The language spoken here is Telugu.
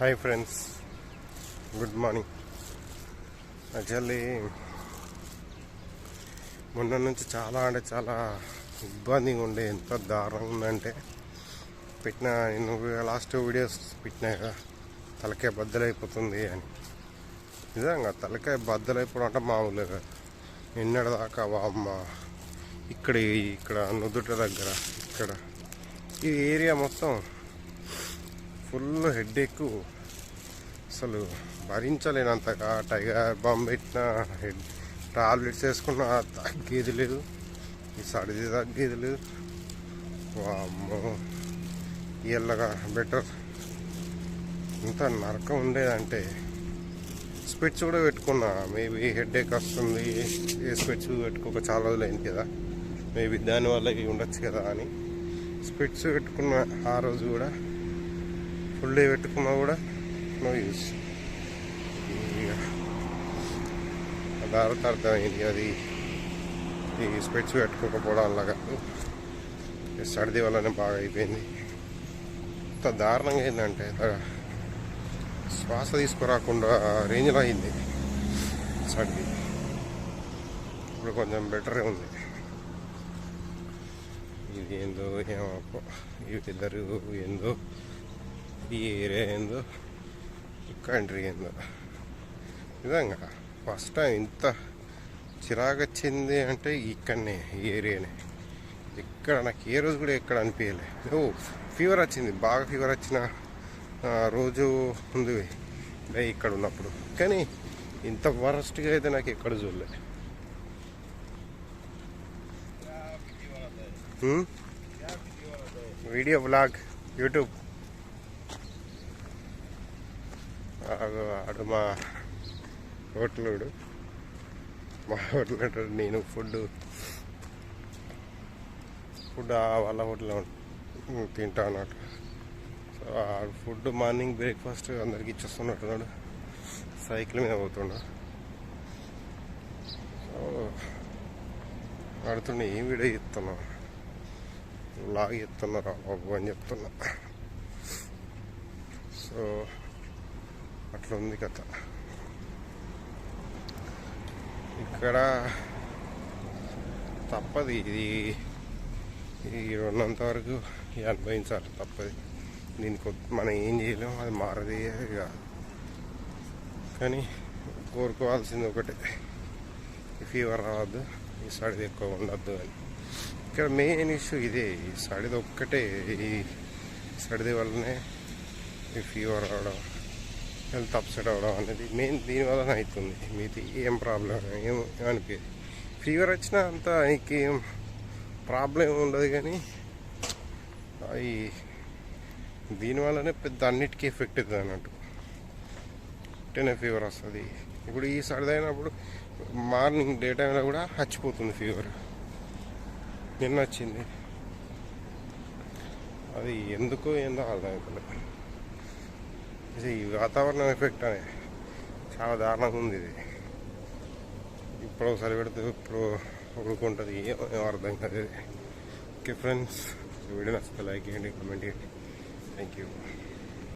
Hi friends good morning actually మొన్న నుంచి చాలా అంటే చాలా ఇబ్బందిగా ఉండే ఎంత దారుణంగా ఉందంటే పెట్టిన నేను లాస్ట్ వీడియోస్ పెట్టినా కదా తలకాయ బద్దలైపోతుంది అని. నిజంగా తలకాయ బద్దలైపోవడం అంటే మామూలుగా నిన్నటిదాకా అమ్మ ఇక్కడ ఇక్కడ నుదుట దగ్గర ఇక్కడ. ఈ ఏరియా మొత్తం ఫుల్ హెడ్ అసలు భరించలేనంతగా టైగర్ బాంబ్ పెట్టిన హెడ్ టాబ్లెట్స్ వేసుకున్న తగ్గేది లేదు. ఈ సర్ది తగ్గేది లేదు. వామ్మో. ఇళ్ళగా బెటర్. ఇంత నరకం ఉండేదంటే స్పెట్స్ కూడా పెట్టుకున్నా. మేబీ హెడ్ వస్తుంది. ఏ స్పెట్స్ పెట్టుకోక చాలా రోజులైంది కదా. మేబీ దానివల్ల ఇవి ఉండొచ్చు కదా అని. స్పెట్స్ పెట్టుకున్న ఆ రోజు కూడా. ఫుల్ డే పెట్టుకున్నా కూడా నో యూస్. ఇక దారితో అర్థమైంది అది. ఈ స్పెట్స్ పెట్టుకోకపోవడం లాగా సర్ది వల్లనే బాగా అయిపోయింది. ఇంత దారుణంగా ఏంటంటే శ్వాస తీసుకురాకుండా రేంజ్లో అయింది సర్ది. ఇప్పుడు కొంచెం బెటరే ఉంది. ఇది ఏందో ఏమో ఈ వెదరు ఏందో ఈ ఏరియా ఏందో ఈ కంట్రీ ఏందో. నిజంగా ఫస్ట్ టైం ఇంత చిరాకు వచ్చింది అంటే ఇక్కడనే ఈ ఏరియానే. ఇక్కడ నాకు ఏ రోజు కూడా ఎక్కడ అనిపించలే ఓ ఫీవర్ వచ్చింది బాగా ఫీవర్ వచ్చిన రోజు ఉంది. ఇక్కడ ఉన్నప్పుడు. కానీ ఇంత వరస్ట్గా అయితే నాకు ఎక్కడ చూడలే? Video blog YouTube. ఆడు మా హోటలుడు మా హోటల్ అంటాడు నేను ఫుడ్ ఫుడ్ వాళ్ళ హోటల్లో తింటా అన్నట్టు. సో ఆ ఫుడ్ మార్నింగ్ బ్రేక్ఫాస్ట్ అందరికి ఇచ్చేస్తున్నట్టున్నాడు సైకిల్ మీద పోతుండ. సో ఆడుతుండే ఏం వీడియో ఇస్తున్నావు లాగ్ ఇస్తున్నారా బాబు అని చెప్తున్నా. సో అట్లా ఉంది కథ. ఇక్కడ తప్పది. ఇది ఈ ఉన్నంత వరకు అనుభవించాలి తప్పది. దీనికి మనం ఏం చేయలేం అది మారది ఇక. కానీ కోరుకోవాల్సింది ఒకటే. ఈ ఫీవర్ రావద్దు ఈ సడిది ఎక్కువ ఉండద్దు అని. ఇక్కడ మెయిన్ ఇష్యూ ఇదే. ఈ సడిది ఒక్కటే. ఈ సడిది వల్లనే ఈ ఫీవర్ రావడం. హెల్త్ అప్సెట్ అవ్వడం అనేది మెయిన్ దీనివల్ల అవుతుంది. మీది ఏం ప్రాబ్లం? ఏం అనిపించదు ఫీవర్ వచ్చినా అంత ఇంకేం ప్రాబ్లం ఉండదు కానీ అవి దీనివల్లనే పెద్ద అన్నిటికీ ఎఫెక్ట్ అవుతుంది అన్నట్టు. పుట్టిన ఫీవర్ వస్తుంది. ఇప్పుడు ఈ సరిదైనప్పుడు మార్నింగ్ డే టైంలో కూడా చచ్చిపోతుంది ఫీవర్. నిన్న వచ్చింది. అది ఎందుకో ఏందో అర్థమవుతుంది ఇది ఈ వాతావరణం ఎఫెక్ట్ అనే చాలా దారుణంగా ఉంది ఇది. ఇప్పుడు ఒకసారి పెడితే ఇప్పుడు ఉడుకుంటుంది ఏం అర్థం కాదు ఓకే ఫ్రెండ్స్ వీడియో నచ్చితే లైక్ చేయండి కామెంట్ చేయండి. Thank you